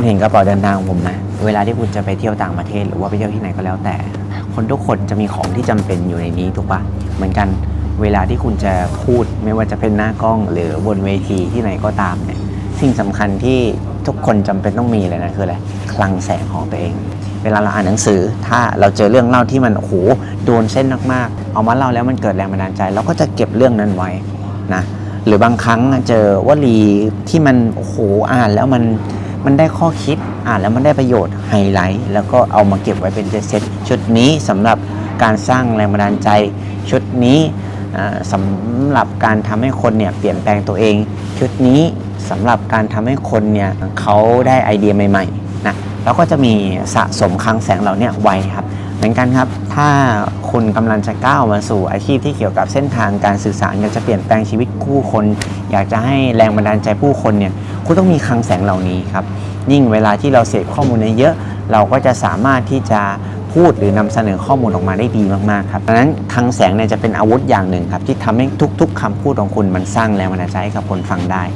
คุณเห็นกระเป๋าเดินทางของผมนะ เวลาที่คุณจะไปเที่ยวต่างประเทศ หรือว่าไปเที่ยวที่ไหนก็แล้วแต่ คนทุกคนจะมีของที่จำเป็นอยู่ในนี้ถูกปะเหมือนกันเวลาที่คุณจะพูดไม่ว่าจะเป็นหน้ากล้อง หรือบนเวทีที่ไหนก็ตามเนี่ยสิ่งสำคัญที่ทุกคนจำเป็นต้องมีเลยนะคืออะไรคลังแสงของตัวเอง เวลาเราอ่านหนังสือ ถ้าเราเจอเรื่องเล่าที่มันโอ้โหโดนเส้นมากๆ เอามาเล่าแล้วมันเกิดแรงบันดาลใจ เราก็จะเก็บเรื่องนั้นไว้นะหรือบางครั้งเจอวลีที่มันโอ้โหอ่านแล้วมัน มันได้ข้อคิดอ่านแล้วมันได้ประโยชน์ไฮไลท์ แล้วก็เอามาเก็บไว้เป็นเซตชุดนี้สำหรับการสร้างแรงบันดาลใจชุดนี้อ่าสำหรับการทำให้คนเนี่ยเปลี่ยนแปลงตัวเอง ชุดนี้สำหรับการทำให้คนเนี่ยเขาได้ไอเดียใหม่ๆนะแล้วก็จะมีสะสมคลังแสงเหล่านี้ไว้ครับ เหมือนกันครับ ถ้าคุณกำลังจะก้าวมาสู่อาชีพที่เกี่ยวกับเส้นทางการสื่อสารอยากจะเปลี่ยนแปลงชีวิตผู้คน อยากจะให้แรงบันดาลใจผู้คนเนี่ย คุณต้องมีคลังแสงเหล่านี้ครับ ยิ่งเวลาที่เราเสพข้อมูลเยอะ เราก็จะสามารถที่จะพูดหรือนำเสนอข้อมูลออกมาได้ดีมากๆครับดังนั้นคลังแสงเนี่ยจะเป็นอาวุธอย่างหนึ่งครับที่ทำให้ทุก ๆคำพูดของคุณมันสร้างแรงบันดาลใจให้กับคนฟังได้